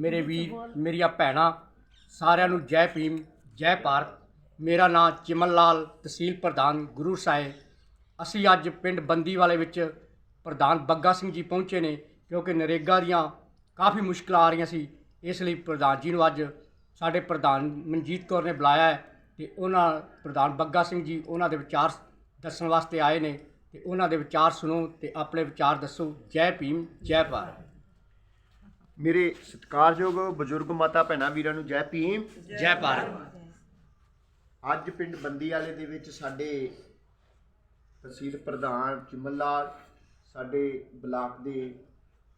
ਮੇਰੇ ਵੀਰ ਮੇਰੀਆਂ ਭੈਣਾਂ ਸਾਰਿਆਂ ਨੂੰ ਜੈ ਭੀਮ ਜੈ ਭਾਰਤ। ਮੇਰਾ ਨਾਮ ਚਿਮਨ ਲਾਲ ਤਹਿਸੀਲ ਪ੍ਰਧਾਨ ਗੁਰੂ ਸਾਹਿਬ। ਅਸੀਂ ਅੱਜ ਪਿੰਡ ਬੰਦੀਵਾਲੇ ਵਿੱਚ ਪ੍ਰਧਾਨ ਬੱਗਾ ਸਿੰਘ ਜੀ ਪਹੁੰਚੇ ਨੇ ਕਿਉਂਕਿ ਨਰੇਗਾ ਦੀਆਂ ਕਾਫੀ ਮੁਸ਼ਕਲਾਂ ਆ ਰਹੀਆਂ ਸੀ। ਇਸ ਲਈ ਪ੍ਰਧਾਨ ਜੀ ਨੂੰ ਅੱਜ ਸਾਡੇ ਪ੍ਰਧਾਨ ਮਨਜੀਤ ਕੌਰ ਨੇ ਬੁਲਾਇਆ ਹੈ ਤੇ ਉਹਨਾਂ ਪ੍ਰਧਾਨ ਬੱਗਾ ਸਿੰਘ ਜੀ ਉਹਨਾਂ ਦੇ ਵਿਚਾਰ ਦੱਸਣ ਵਾਸਤੇ ਆਏ ਨੇ ਤੇ ਉਹਨਾਂ ਦੇ ਵਿਚਾਰ ਸੁਣੋ ਤੇ ਆਪਣੇ ਵਿਚਾਰ ਦੱਸੋ। ਜੈ ਭੀਮ ਜੈ ਭਾਰਤ। ਮੇਰੇ ਸਤਿਕਾਰਯੋਗ ਬਜ਼ੁਰਗ ਮਾਤਾ ਭੈਣਾਂ ਵੀਰਾਂ ਨੂੰ ਜੈ ਭੀਮ। ਜੈ ਭਾਰਤ। ਅੱਜ ਪਿੰਡ ਬੰਦੀ ਵਾਲੇ ਦੇ ਵਿੱਚ ਸਾਡੇ ਤਹਿਸੀਲ ਪ੍ਰਧਾਨ ਚਿਮਨ ਲਾਲ ਸਾਡੇ ਬਲਾਕ ਦੇ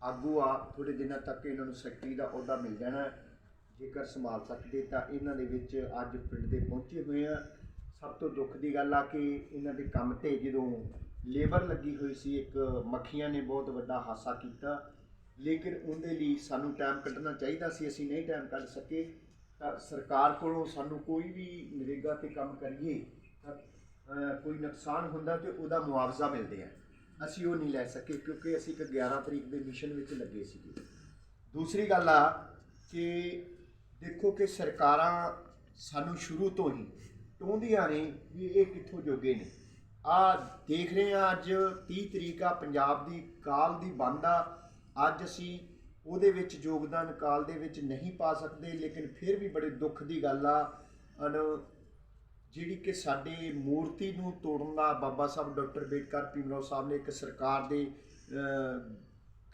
ਆਗੂ ਆ ਥੋੜੇ ਦਿਨਾਂ ਤੱਕ ਇਹਨਾਂ ਨੂੰ ਸੈਕਟਰੀ ਦਾ ਅਹੁਦਾ ਮਿਲ ਜਾਣਾ। ਜੇਕਰ ਸੰਭਾਲ ਸਕਦੇ ਤਾਂ ਇਹਨਾਂ ਦੇ ਵਿੱਚ ਅੱਜ ਪਿੰਡ ਦੇ ਪਹੁੰਚੇ ਹੋਏ ਆ। ਸਭ ਤੋਂ ਦੁੱਖ ਦੀ ਗੱਲ ਆ ਕਿ ਇਹਨਾਂ ਦੇ ਕੰਮ ਤੇ ਜਦੋਂ ਲੇਬਰ ਲੱਗੀ ਹੋਈ ਸੀ ਇੱਕ ਮੱਖੀਆਂ ਨੇ ਬਹੁਤ ਵੱਡਾ ਹਾਸਾ ਕੀਤਾ। ਲੇਕਿਨ ਉਹਦੇ ਲਈ ਸਾਨੂੰ ਟਾਈਮ ਕੱਢਣਾ ਚਾਹੀਦਾ ਸੀ, ਅਸੀਂ ਨਹੀਂ ਟਾਈਮ ਕੱਢ ਸਕੇ, ਤਾਂ ਸਰਕਾਰ ਕੋਲੋਂ ਸਾਨੂੰ ਕੋਈ ਵੀ ਨਰੇਗਾ ਤੇ ਕੰਮ ਕਰੀਏ, ਤਾਂ ਕੋਈ ਨੁਕਸਾਨ ਹੁੰਦਾ ਤੇ ਉਹਦਾ ਮੁਆਵਜ਼ਾ ਮਿਲਦੇ ਆ। ਅਸੀਂ ਉਹ ਨਹੀਂ ਲੈ ਸਕੇ ਕਿਉਂਕਿ ਅਸੀਂ ਇੱਕ 11 ਤਰੀਕ ਦੇ ਮਿਸ਼ਨ ਵਿੱਚ ਲੱਗੇ ਸੀਗੇ। ਦੂਸਰੀ ਗੱਲ ਆ ਕਿ ਦੇਖੋ ਕਿ ਸਰਕਾਰਾਂ ਸਾਨੂੰ ਸ਼ੁਰੂ ਤੋਂ ਹੀ ਟੋਂਦੀਆਂ ਨੇ ਵੀ ਇਹ ਕਿੱਥੋਂ ਜੋਗੇ ਨੇ। ਆ ਦੇਖ ਰਹੇ ਆ ਅੱਜ 30 ਤਰੀਕ ਆ, ਪੰਜਾਬ ਦੀ ਕਾਲ ਦੀ ਬੰਦ ਆ ਅੱਜ ਅਸੀਂ ਉਹਦੇ ਵਿੱਚ ਯੋਗਦਾਨ ਕਾਲ ਦੇ ਵਿੱਚ ਨਹੀਂ ਪਾ ਸਕਦੇ, ਲੇਕਿਨ ਫਿਰ ਵੀ ਬੜੇ ਦੁੱਖ ਦੀ ਗੱਲ ਆ। ਅਨ ਜਿਹੜੀ ਕਿ ਸਾਡੇ ਮੂਰਤੀ ਨੂੰ ਤੋੜਨ ਦਾ ਬਾਬਾ ਸਾਹਿਬ ਡਾਕਟਰ ਬੇਟਕਰ ਭੀਮਰਾਓ ਸਾਹਿਬ ਨੇ ਇੱਕ ਸਰਕਾਰ ਦੇ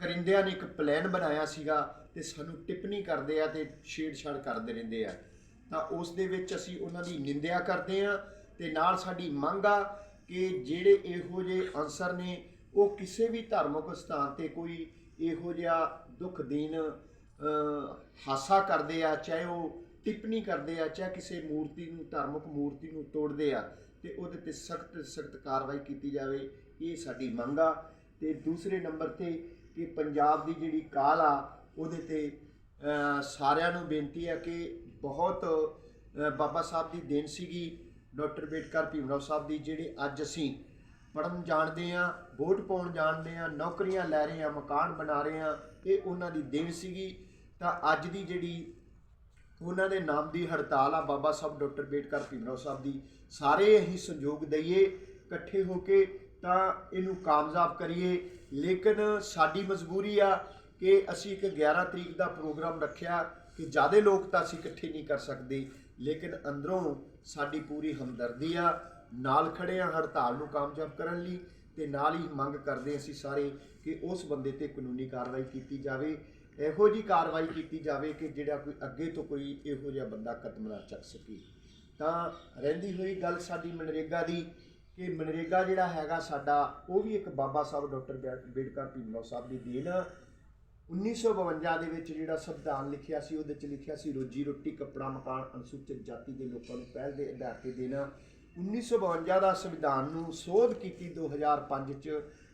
ਕਰਿੰਦਿਆਂ ਨੇ ਇੱਕ ਪਲਾਨ ਬਣਾਇਆ ਸੀਗਾ ਤੇ ਸਾਨੂੰ ਟਿੱਪਣੀ ਕਰਦੇ ਆ ਤੇ ਛੇੜਛਾੜ ਕਰਦੇ ਰਹਿੰਦੇ ਆ। ਤਾਂ ਉਸ ਦੇ ਵਿੱਚ ਅਸੀਂ ਉਹਨਾਂ ਦੀ ਨਿੰਦਿਆ ਕਰਦੇ ਆ ਤੇ ਨਾਲ ਸਾਡੀ ਮੰਗ ਆ ਕਿ ਜਿਹੜੇ ਇਹੋ ਜਿਹੇ ਅਨਸਰ ਨੇ, ਉਹ ਕਿਸੇ ਵੀ ਧਾਰਮਿਕ ਸਥਾਨ ਤੇ ਕੋਈ ਇਹੋ ਜਿਹਾ ਦੁੱਖ ਦੀਨ ਹਾਸਾ ਕਰਦੇ ਆ, ਚਾਹੇ ਉਹ ਟਿੱਪਣੀ ਕਰਦੇ ਆ, ਚਾਹੇ ਕਿਸੇ ਮੂਰਤੀ ਨੂੰ, ਧਾਰਮਿਕ ਮੂਰਤੀ ਨੂੰ ਤੋੜਦੇ ਆ, ਤੇ ਉਹਦੇ ਤੇ ਸਖਤ ਸਖਤ ਕਾਰਵਾਈ ਕੀਤੀ ਜਾਵੇ, ਇਹ ਸਾਡੀ ਮੰਗ ਆ। ਤੇ ਦੂਸਰੇ ਨੰਬਰ ਤੇ ਕਿ ਪੰਜਾਬ ਦੀ ਜਿਹੜੀ ਕਾਲ ਆ, ਉਹਦੇ ਤੇ ਸਾਰਿਆਂ ਨੂੰ ਬੇਨਤੀ ਆ ਕਿ ਬਹੁਤ ਬਾਬਾ ਸਾਹਿਬ ਦੀ ਦੇਣ ਸੀਗੀ, ਡਾਕਟਰ ਬੇਟਕਰ ਭੀਮਰਾਓ ਸਾਹਿਬ ਦੀ, ਜਿਹੜੇ ਅੱਜ ਅਸੀਂ ਪੜਨ ਜਾਣਦੇ ਆ ਵੋਟ ਪਾਉਣ ਜਾਣਦੇ ਆ ਨੌਕਰੀਆਂ ਲੈ ਰਹੇ ਆ ਮਕਾਨ ਬਣਾ ਰਹੇ ਆ ਇਹ ਉਹਨਾਂ ਦੀ ਦੇਣ ਸੀਗੀ। ਤਾਂ ਅੱਜ ਦੀ ਜਿਹੜੀ ਉਹਨਾਂ ਦੇ ਨਾਮ ਦੀ ਹੜਤਾਲ ਆ, ਬਾਬਾ ਸਾਹਿਬ ਡਾਕਟਰ ਬੇਟਕਰ ਭੀਮਰਾਓ ਸਾਹਿਬ ਦੀ, ਸਾਰੇ ਅਸੀਂ ਸੰਯੋਗ ਦਈਏ, ਇਕੱਠੇ ਹੋ ਕੇ ਤਾਂ ਇਹਨੂੰ ਕਾਮਯਾਬ ਕਰੀਏ। ਲੇਕਿਨ ਸਾਡੀ ਮਜਬੂਰੀ ਆ ਕਿ ਅਸੀਂ ਇੱਕ 11 ਤਰੀਕ ਦਾ ਪ੍ਰੋਗਰਾਮ ਰੱਖਿਆ ਕਿ ਜ਼ਿਆਦਾ ਲੋਕ ਤਾਂ ਅਸੀਂ ਇਕੱਠੇ ਨਹੀਂ ਕਰ ਸਕਦੇ। ਲੇਕਿਨ ਅੰਦਰੋਂ ਸਾਡੀ ਪੂਰੀ ਹਮਦਰਦੀ ਆ। ਨਾਲ ਖੜੇ ਆ, ਹੜਤਾਲ ਨੂੰ ਕਾਮਯਾਬ ਕਰਨ ਲਈ ਤੇ ਨਾਲ ਹੀ ਮੰਗ ਕਰਦੇ ਅਸੀਂ ਸਾਰੇ ਕਿ ਉਸ ਬੰਦੇ ਤੇ ਕਾਨੂੰਨੀ ਕਾਰਵਾਈ ਕੀਤੀ ਜਾਵੇ। ਇਹੋ ਜੀ ਕਾਰਵਾਈ ਕੀਤੀ ਜਾਵੇ ਕਿ ਜਿਹੜਾ ਕੋਈ ਅੱਗੇ ਤੋਂ ਕੋਈ ਇਹੋ ਜਿਹਾ ਬੰਦਾ ਕਦਮ ਨਾ ਚੱਕ ਸਕੇ। ਤਾਂ ਰਹਿੰਦੀ ਹੋਈ ਗੱਲ ਸਾਡੀ ਮਨਰੇਗਾ ਦੀ ਕਿ ਮਨਰੇਗਾ ਜਿਹੜਾ ਹੈਗਾ ਸਾਡਾ, ਉਹ ਵੀ ਇੱਕ ਬਾਬਾ ਸਾਹਿਬ ਡਾਕਟਰ ਬੇਡਕਰ ਭੀਮਰਾਓ ਸਾਹਿਬ ਦੀ ਦੇਣ। ਆ। 1952 ਦੇ ਵਿੱਚ ਜਿਹੜਾ ਸੰਵਿਧਾਨ ਲਿਖਿਆ ਸੀ, ਉਹਦੇ ਚ ਲਿਖਿਆ ਸੀ, ਰੋਜੀ ਰੋਟੀ, ਕੱਪੜਾ, ਮਕਾਨ, ਅਨੁਸੂਚਿਤ ਜਾਤੀ ਦੇ ਲੋਕਾਂ ਨੂੰ ਪਹਿਲ ਦੇ ਆਧਾਰ ਤੇ ਦੇਣਾ। 1952 ਦਾ ਸੰਵਿਧਾਨ ਨੂੰ ਸੋਧ ਕੀਤੀ 2005 ਚ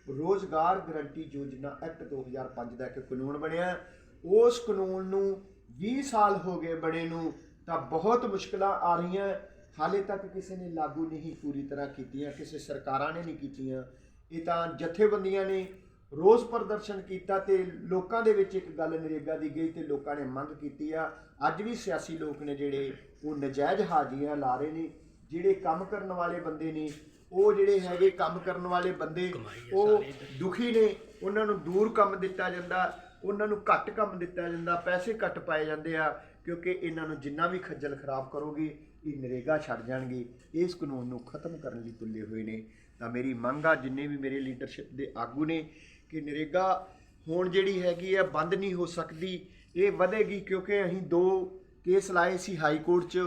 ਰੋਜ਼ਗਾਰ ਗਰੰਟੀ ਯੋਜਨਾ ਐਕਟ 2005 ਦਾ ਇੱਕ ਕਾਨੂੰਨ ਬਣਿਆ। ਉਸ ਕਾਨੂੰਨ ਨੂੰ 20 ਸਾਲ ਹੋ ਗਏ ਬਣੇ ਨੂੰ, ਤਾਂ ਬਹੁਤ ਮੁਸ਼ਕਲਾਂ ਆ ਰਹੀਆਂ। ਹਾਲੇ ਤੱਕ ਕਿਸੇ ਨੇ ਲਾਗੂ ਨਹੀਂ ਪੂਰੀ ਤਰ੍ਹਾਂ ਕੀਤੀਆਂ, ਕਿਸੇ ਸਰਕਾਰਾਂ ਨੇ ਨਹੀਂ ਕੀਤੀਆਂ। ਇਹ ਤਾਂ ਜਥੇਬੰਦੀਆਂ ਨੇ ਰੋਸ ਪ੍ਰਦਰਸ਼ਨ ਕੀਤਾ ਤੇ ਲੋਕਾਂ ਦੇ ਵਿੱਚ ਇੱਕ ਗੱਲ ਨਰੇਗਾ ਦੀ ਗਈ ਤੇ ਲੋਕਾਂ ਨੇ ਮੰਗ ਕੀਤੀ ਆ। ਅੱਜ ਵੀ ਸਿਆਸੀ ਲੋਕ ਨੇ ਜਿਹੜੇ ਉਹ ਨਜਾਇਜ਼ ਹਾਜ਼ਰੀਆਂ ਲਾ ਰਹੇ ਨੇ। ਜਿਹੜੇ ਕੰਮ ਕਰਨ ਵਾਲੇ ਬੰਦੇ ਨੇ, ਉਹ ਜਿਹੜੇ ਹੈਗੇ ਕੰਮ ਕਰਨ ਵਾਲੇ ਬੰਦੇ, ਉਹ ਦੁਖੀ ਨੇ, ਉਹਨਾਂ ਨੂੰ ਦੂਰ ਕੰਮ ਦਿੱਤਾ ਜਾਂਦਾ, ਉਹਨਾਂ ਨੂੰ ਘੱਟ ਕੰਮ ਦਿੱਤਾ ਜਾਂਦਾ, ਪੈਸੇ ਘੱਟ ਪਾਏ ਜਾਂਦੇ ਆ, ਕਿਉਂਕਿ ਇਹਨਾਂ ਨੂੰ ਜਿੰਨਾ ਵੀ ਖੱਜਲ ਖਰਾਬ ਕਰੋਗੇ, ਇਹ ਨਰੇਗਾ ਛੱਡ ਜਾਣਗੇ। ਇਸ ਕਾਨੂੰਨ ਨੂੰ ਖਤਮ ਕਰਨ ਲਈ ਤੁੱਲੇ ਹੋਏ ਨੇ। ਤਾਂ ਮੇਰੀ ਮੰਗ ਆ, ਜਿੰਨੇ ਵੀ ਮੇਰੇ ਲੀਡਰਸ਼ਿਪ ਦੇ ਆਗੂ ਨੇ, ਕਿ ਨਰੇਗਾ ਹੁਣ ਜਿਹੜੀ ਹੈਗੀ ਆ, ਬੰਦ ਨਹੀਂ ਹੋ ਸਕਦੀ। ਇਹ ਵਧੇਗੀ ਕਿਉਂਕਿ ਅਸੀਂ ਦੋ ਕੇਸ ਲਾਏ ਸੀ ਹਾਈ ਕੋਰਟ 'ਚ,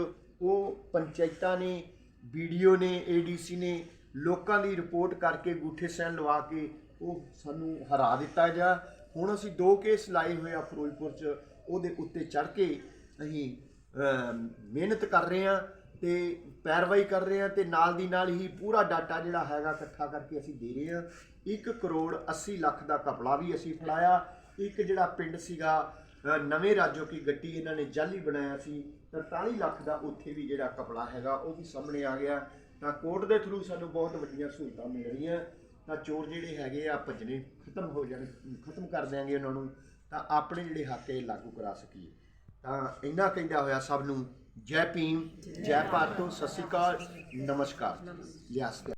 ਉਹ ਪੰਚਾਇਤਾਂ ਨੇ ਵੀਡੀਓ ਨੇ ਏਡੀਸੀ ਨੇ ਲੋਕਾਂ ਦੀ ਰਿਪੋਰਟ ਕਰਕੇ ਗੂਠੇ ਸੈਨ ਲਵਾ ਕੇ ਉਹ ਸਾਨੂੰ ਹਰਾ ਦਿੱਤਾ ਜਾ। ਹੁਣ ਅਸੀਂ ਦੋ ਕੇਸ ਲਾਏ ਹੋਏ ਆ ਫਿਰੋਜ਼ਪੁਰ 'ਚ, ਉਹਦੇ ਉੱਤੇ ਚੜ ਕੇ ਅਸੀਂ ਮਿਹਨਤ ਕਰ ਰਹੇ ਆ ਤੇ ਪੈਰਵਾਈ ਕਰ ਰਹੇ ਆ ਤੇ ਨਾਲ ਦੀ ਨਾਲ ਹੀ ਪੂਰਾ ਡਾਟਾ ਜਿਹੜਾ ਹੈਗਾ ਇਕੱਠਾ ਕਰਕੇ ਅਸੀਂ ਦੇ ਰਹੇ ਆ 1 ਕਰੋੜ 80 ਲੱਖ ਦਾ ਕਪੜਾ ਵੀ ਅਸੀਂ ਫੜਾਇਆ। ਇੱਕ ਜਿਹੜਾ ਪਿੰਡ ਸੀਗਾ ਨਵੇਂ ਰਾਜੋ ਕੀ ਗੱਟੀ ਇਹਨਾਂ ਨੇ ਜਾਲੀ ਬਣਾਇਆ ਸੀ 43 ਲੱਖ ਦਾ ਉੱਥੇ ਵੀ ਜਿਹੜਾ ਕਪੜਾ ਹੈਗਾ ਉਹ ਵੀ ਸਾਹਮਣੇ ਆ ਗਿਆ। ਤਾਂ ਕੋਰਟ ਦੇ ਥਰੂ ਸਾਨੂੰ ਬਹੁਤ ਵੱਡੀਆਂ ਸਹੂਲਤਾਂ ਮਿਲ ਰਹੀਆਂ। ਤਾਂ ਚੋਰ ਜਿਹੜੇ ਹੈਗੇ ਆ ਭੱਜਣੇ ਖਤਮ ਹੋ ਜਾਣ ਖਤਮ ਕਰ ਦਿਆਂਗੇ ਉਹਨਾਂ ਨੂੰ। ਤਾਂ ਆਪਣੇ ਜਿਹੜੇ ਹੱਕ ਇਹ ਲਾਗੂ ਕਰਾ ਸਕੀਏ। ਤਾਂ ਇੰਨਾ ਕਹਿੰਦਾ ਹੋਇਆ ਸਭ ਨੂੰ ਜੈ ਭੀਮ ਜੈ ਭਾਰਤ ਸਤਿ ਸ਼੍ਰੀ ਅਕਾਲ ਨਮਸਕਾਰ। ਲਿਆਸ